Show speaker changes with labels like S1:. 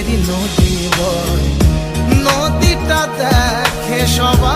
S1: প্রেমেরই নদী বয়। নদীটা দেখে সবাই